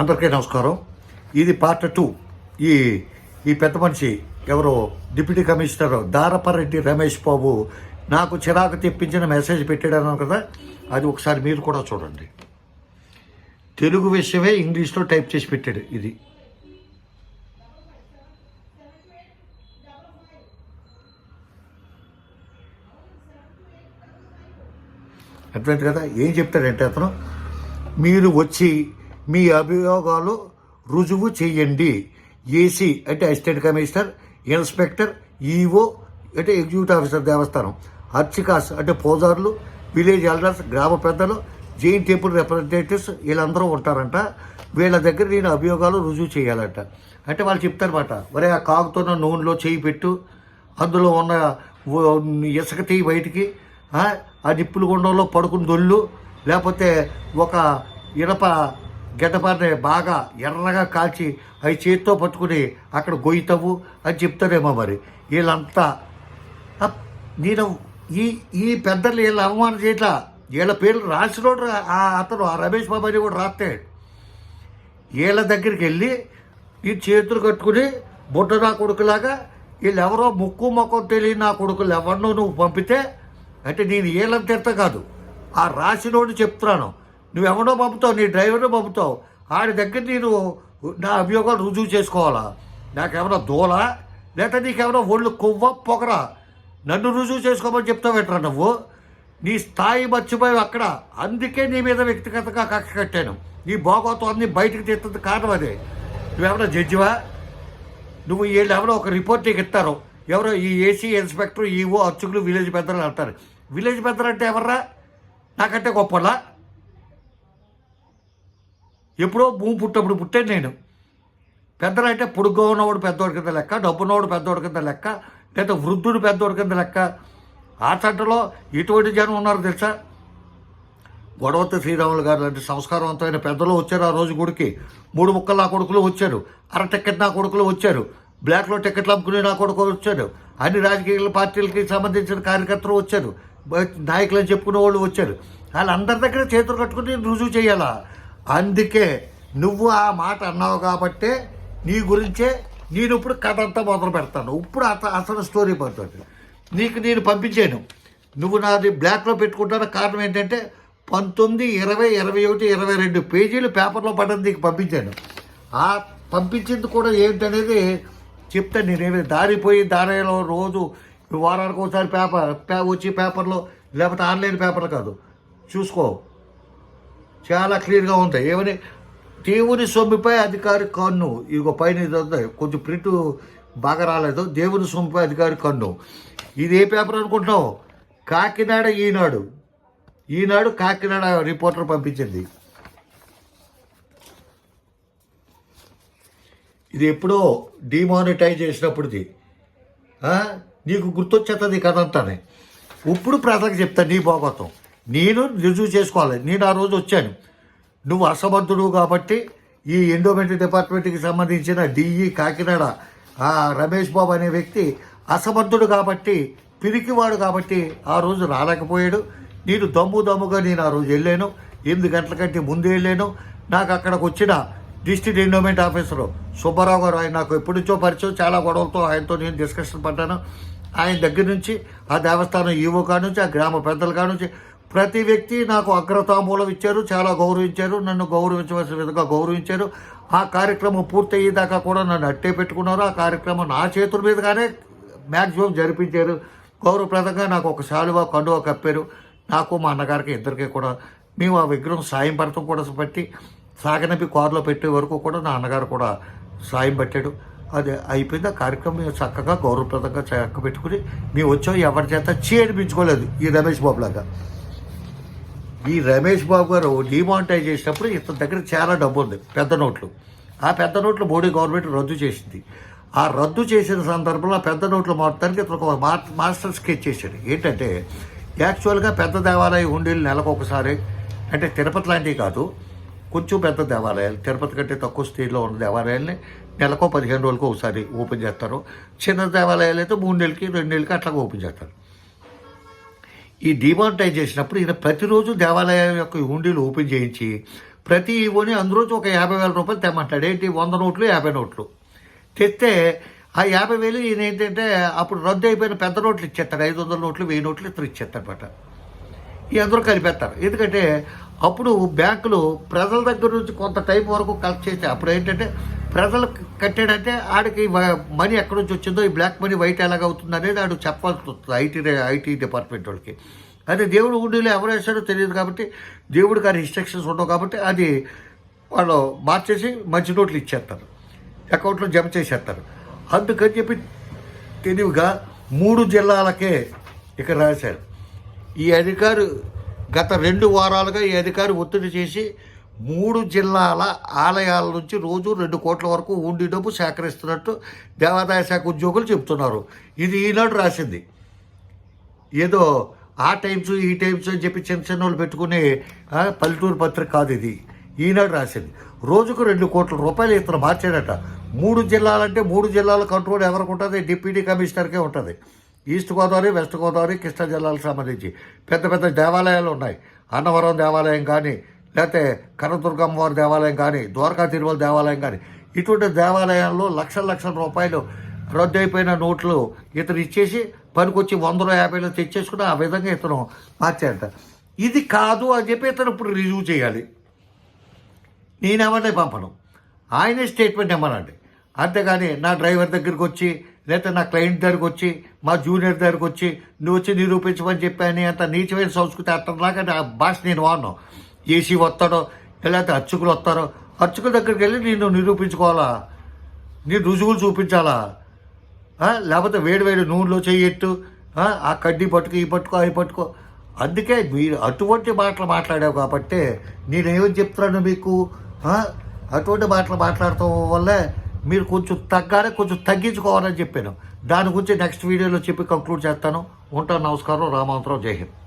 అందరికీ నమస్కారం. ఇది పార్ట్ టూ. ఈ ఈ పెద్ద మనిషి ఎవరు డిప్యూటీ కమిషనర్ దారపరెడ్డి రమేష్ బాబు నాకు చిరాకు తెప్పించిన మెసేజ్ పెట్టాడను కదా అది ఒకసారి మీరు కూడా చూడండి. తెలుగు విషయమే ఇంగ్లీష్లో టైప్ చేసి పెట్టాడు ఇది. అర్థమైంది కదా? ఏం చెప్తాడంటే అతను మీరు వచ్చి మీ అభియోగాలు రుజువు చేయండి. ఏసీ అంటే అసిస్టెంట్ కమిషనర్ ఇన్స్పెక్టర్ ఈఓ అంటే ఎగ్జిక్యూటివ్ ఆఫీసర్ దేవస్థానం అర్చికాస్ అంటే పూజారులు విలేజ్ ఎల్డర్స్ గ్రామ పెద్దలు జైన్ టెంపుల్ రిప్రజెంటేటివ్స్ వీళ్ళందరూ ఉంటారంట. వీళ్ళ దగ్గర నేను అభియోగాలు రుజువు చేయాలంట. అంటే వాళ్ళు చెప్తారన్నమాట ఒరే ఆ కాగుతున్న నూనెలో చేయి పెట్టు. అందులో ఉన్న ఇసుక తీయి బయటికి. ఆ, నిప్పుల గుండంలో పడుకుని దొల్లు. లేకపోతే ఒక ఇనప గడ్డపారని బాగా ఎర్రగా కాల్చి అవి చేతితో పట్టుకుని అక్కడ గొయ్యితవు అని చెప్తారేమో మరి. వీళ్ళంతా నేను ఈ ఈ పెద్దలు వీళ్ళు అవమానం చేయట్లా వీళ్ళ పేర్లు రాసినోడు ఆ అతను ఆ రమేష్ బాబు అని కూడా రాస్తాడు వీళ్ళ దగ్గరికి వెళ్ళి ఈ చేతులు కట్టుకుని బుట్ట నా కొడుకులాగా వీళ్ళు ఎవరో ముక్కు ముఖం తెలియని నా కొడుకులు ఎవరినో నువ్వు పంపితే అంటే నేను వీళ్ళని తిడత కాదు. ఆ రాసినోడు చెప్తున్నాను. నువ్వెవడో పంపుతావు నీ డ్రైవర్ని పంపుతావు. ఆడి దగ్గర నేను నా అభియోగాలు రుజువు చేసుకోవాలా? నాకేమైనా దూల? లేకపోతే నీకేమైనా ఒళ్ళు కొవ్వ పొగరా? నన్ను రుజువు చేసుకోమని చెప్తావేట్రా నువ్వు? నీ స్థాయి మర్చిపోయావు అక్కడ. అందుకే నీ మీద వ్యక్తిగతంగా కక్ష కట్టాను. నీ భోగోతం అన్ని బయటకు తెస్తుంది కారణం అదే. నువ్వెవరో జడ్జివా? నువ్వు వీళ్ళు ఎవరో ఒక రిపోర్ట్ నీకు ఇస్తారు. ఎవరో ఈ ఏసీ ఇన్స్పెక్టర్ ఈవో అర్చకులు విలేజ్ పెద్దలు అంటారు. విలేజ్ పెద్దలు అంటే ఎవర్రా? నాకంటే గొప్పలా ఎప్పుడో భూమి పుట్టప్పుడు పుట్టాను నేను. పెద్దలంటే పొడుగ్గా ఉన్నవాడు పెద్దోడి కింద లెక్క డబ్బున్నవాడు పెద్దోడి కింద లెక్క లేదా వృద్ధుడు పెద్దోడి కింద లెక్క. ఆ చట్టలో ఎటువంటి జనం ఉన్నారు తెలుసా? గొడవత శ్రీరాములు గారు లాంటి సంస్కారవంతమైన పెద్దలు వచ్చారు ఆ రోజు గుడికి. మూడు ముక్కలు నా కొడుకులు వచ్చారు. అర టికెట్ నా కొడుకులు వచ్చారు. బ్లాక్లో టికెట్లు అమ్ముకునే నా కొడుకులు వచ్చారు అన్ని రాజకీయ పార్టీలకి సంబంధించిన కార్యకర్తలు వచ్చారు. నాయకులు అని చెప్పుకునే వాళ్ళు వచ్చారు. వాళ్ళందరి దగ్గర చేతులు కట్టుకుని రుజువు చేయాలా? అందుకే నువ్వు ఆ మాట అన్నావు కాబట్టే నీ గురించే నేను ఇప్పుడు కథ అంతా మొదలు పెడతాను. ఇప్పుడు అత అసలు స్టోరీ పడుతుంది నీకు నేను పంపించాను. నువ్వు నాది బ్లాక్లో పెట్టుకుంటాను కారణం ఏంటంటే పంతొమ్మిది ఇరవై ఇరవై ఒకటి ఇరవై రెండు పేజీలు పేపర్లో పడ్డది నీకు పంపించాను. ఆ పంపించింది కూడా ఏంటనేది చెప్తాను నేనేమి దారిపోయి దారిలో రోజు వారానికి ఒకసారి పేపర్ పే వచ్చి పేపర్లో లేకపోతే ఆన్లైన్ పేపర్లు కాదు. చూసుకో. చాలా క్లియర్గా ఉంటాయి. ఏమని? దేవుని సొమ్మిపై అధికారి కన్ను. ఇగో పైన కొంచెం ప్రింట్ బాగా రాలేదు. దేవుని సొమ్మిపై అధికారి కన్ను. ఇది ఏ పేపర్ అనుకుంటున్నావు? కాకినాడ ఈనాడు. ఈనాడు కాకినాడ రిపోర్టర్ పంపించింది. ఇది ఎప్పుడో డిమానిటైజ్ చేసినప్పుడుది నీకు గుర్తొచ్చేస్తుంది కథ అంతానే ఇప్పుడు ప్రజలకు చెప్తాను నీ భోగతం నేను రుజువు చేసుకోవాలి. నేను ఆ రోజు వచ్చాను. నువ్వు అసమర్థుడు కాబట్టి ఈ ఎండోమెంట్ డిపార్ట్మెంట్కి సంబంధించిన డిఈ కాకినాడ ఆ రమేష్ బాబు అనే వ్యక్తి అసమర్థుడు కాబట్టి పిరికివాడు కాబట్టి ఆ రోజు రాలేకపోయాడు. నేను దమ్ము దమ్ముగా నేను ఆ రోజు వెళ్ళాను. ఎనిమిది గంటల కంటే ముందు వెళ్ళాను. నాకు అక్కడికి వచ్చిన డిస్ట్రిక్ట్ ఎండోమెంట్ ఆఫీసరు సుబ్బారావు గారు ఆయన నాకు ఎప్పటి నుంచో పరిచయం. చాలా గొడవలతో ఆయనతో నేను డిస్కషన్ పడ్డాను. ఆయన దగ్గర నుంచి ఆ దేవస్థానం ఈవో కాడ నుంచి ఆ గ్రామ పెద్దల కాడ నుంచి ప్రతి వ్యక్తి నాకు అగ్రతాంబూలం ఇచ్చారు చాలా గౌరవించారు నన్ను గౌరవించవలసిన విధంగా గౌరవించారు. ఆ కార్యక్రమం పూర్తయ్యేదాకా కూడా నన్ను అట్టే పెట్టుకున్నారు. ఆ కార్యక్రమం నా చేతుల మీదుగానే మ్యాక్సిమం జరిపించారు. గౌరవప్రదంగా నాకు ఒక శాలువా కండువా కప్పారు. నాకు మా అన్నగారికి ఇద్దరికి కూడా మేము ఆ విగ్రహం సాయం పడతాం కూడా బట్టి సాగనపి కారులో పెట్టే వరకు కూడా నా అన్నగారు కూడా సాయం పట్టాడు. అది అయిపోయింది. ఆ కార్యక్రమం చక్కగా గౌరవప్రదంగా చక్క పెట్టుకుని మేము వచ్చాం. ఎవరి చేత చీ అనిపించుకోలేదు ఈ రమేష్ బాబు లాగా ఈ రమేష్ బాబు గారు డిమానిటైజ్ చేసినప్పుడు ఇతని దగ్గర చాలా డబ్బు ఉంది పెద్ద నోట్లు. ఆ పెద్ద నోట్లు మోడీ గవర్నమెంట్ రద్దు చేసింది. ఆ రద్దు చేసిన సందర్భంలో ఆ పెద్ద నోట్లు మార్చడానికి ఇతను ఒక మాస్టర్ స్కెచ్ చేశాడు. ఏంటంటే యాక్చువల్గా పెద్ద దేవాలయం ఉండేది నెలకు ఒకసారి. అంటే తిరుపతి లాంటివి కాదు కొంచెం పెద్ద దేవాలయాలు. తిరుపతి కంటే తక్కువ స్టేట్లో ఉన్న దేవాలయాల్ని నెలకో పదిహేను రోజులకు ఒకసారి ఓపెన్ చేస్తారు. చిన్న దేవాలయాలు అయితే మూడు నెలలకి రెండు నెలలకి అట్లా ఓపెన్ చేస్తారు. ఈ డిమానిటైజ్ చేసినప్పుడు ఈయన ప్రతిరోజు దేవాలయం యొక్క హుండీలు ఓపెన్ చేయించి ప్రతి ఈవోని అందులోంచి ఒక యాభై వేల రూపాయలు తెమ్మంటాడు. ఏంటి? వంద నోట్లు యాభై నోట్లు. తెస్తే ఆ యాభై వేలు ఈయన ఏంటంటే అప్పుడు రద్దు అయిపోయిన పెద్ద నోట్లు ఇచ్చేస్తాడు. ఐదు వందల నోట్లు వెయ్యి నోట్లు ఇతరు ఇచ్చేస్తాడనమాట ఈ అందరూ కలిపేస్తారు. ఎందుకంటే అప్పుడు బ్యాంకులు ప్రజల దగ్గర నుంచి కొంత టైం వరకు కలెక్ట్ చేస్తే అప్పుడు ఏంటంటే ప్రజలకు కట్టాడంటే ఆడికి మనీ ఎక్కడి నుంచి వచ్చిందో ఈ బ్లాక్ మనీ వైట్ ఎలాగవుతుంది అనేది ఆడు చెప్పాల్సి వస్తుంది ఐటీ ఐటీ డిపార్ట్మెంట్ వాళ్ళకి. అదే దేవుడు ఉండిలో ఎవరు వేసాడో తెలియదు కాబట్టి దేవుడు గారి ఇన్స్ట్రక్షన్స్ ఉండవు కాబట్టి అది వాళ్ళు మార్చేసి మంచి నోట్లు ఇచ్చేస్తారు. అకౌంట్లో జమ చేసేస్తారు. అందుకని చెప్పి తెలివిగా మూడు జిల్లాలకే ఇక్కడ రాశారు. ఈ అధికారు గత రెండు వారాలుగా ఈ అధికారి ఒత్తిడి చేసి మూడు జిల్లాల ఆలయాల నుంచి రోజు రెండు కోట్ల వరకు ఉండి డబ్బు సేకరిస్తున్నట్టు దేవాదాయ శాఖ ఉద్యోగులు చెబుతున్నారు. ఇది ఈనాడు రాసింది. ఏదో ఆ టైమ్స్ ఈ టైమ్స్ అని చెప్పి చిన్న చిన్న వాళ్ళు పెట్టుకునే పల్లెటూరు పత్రిక కాదు ఇది. ఈనాడు రాసింది. రోజుకు రెండు కోట్ల రూపాయలు ఇతను మార్చాడట. మూడు జిల్లాలంటే మూడు జిల్లాల కంట్రోల్ ఎవరికి ఉంటుంది? డిప్యూటీ కమిషనర్కే ఉంటుంది. ఈస్ట్ గోదావరి వెస్ట్ గోదావరి కృష్ణా జిల్లాలకు సంబంధించి పెద్ద పెద్ద దేవాలయాలు ఉన్నాయి. అన్నవరం దేవాలయం కానీ లేకపోతే కనదుర్గమ్మ వారి దేవాలయం కానీ ద్వారకా తిరుమల దేవాలయం కానీ ఇటువంటి దేవాలయాల్లో లక్షల లక్షల రూపాయలు రద్దయిపోయిన నోట్లు ఇతను ఇచ్చేసి పనికొచ్చి వందలో యాభైలో తెచ్చేసుకుని ఆ విధంగా ఇతను మార్చాడట ఇది కాదు అని చెప్పి ఇతను ఇప్పుడు రిజ్యూ చేయాలి. నేనేమన్నా పంపను. ఆయనే స్టేట్మెంట్ ఇవ్వనండి. అంతేగాని నా డ్రైవర్ దగ్గరికి వచ్చి లేకపోతే నా క్లయింట్ దగ్గరికి వచ్చి మా జూనియర్ దగ్గరికి వచ్చి నువ్వు వచ్చి నిరూపించమని చెప్పాను అంత నీచమైన సంస్కృతి అట్టలాగా నా భాష నేను వాడను. ఏసీ వస్తాడో లేకపోతే అర్చకులు వస్తారో అర్చకుల దగ్గరికి వెళ్ళి నేను నిరూపించుకోవాలా? నీ రుజువులు చూపించాలా? లేకపోతే వేడి వేడి నూనెలో చేయట్టు ఆ? కడ్డీ పట్టుకో ఈ పట్టుకో అవి పట్టుకో. అందుకే మీరు అటువంటి మాటలు మాట్లాడావు కాబట్టి నేనేమని చెప్తున్నాను మీకు? అటువంటి మాటలు మాట్లాడటం వల్లే మీరు కొంచెం తగ్గానే కొంచెం తగ్గించుకోవాలని చెప్పాను. దాని గురించి నెక్స్ట్ వీడియోలో చెప్పి కంక్లూడ్ చేస్తాను. ఉంటాను నమస్కారం రామాంతరావు జై హింద్.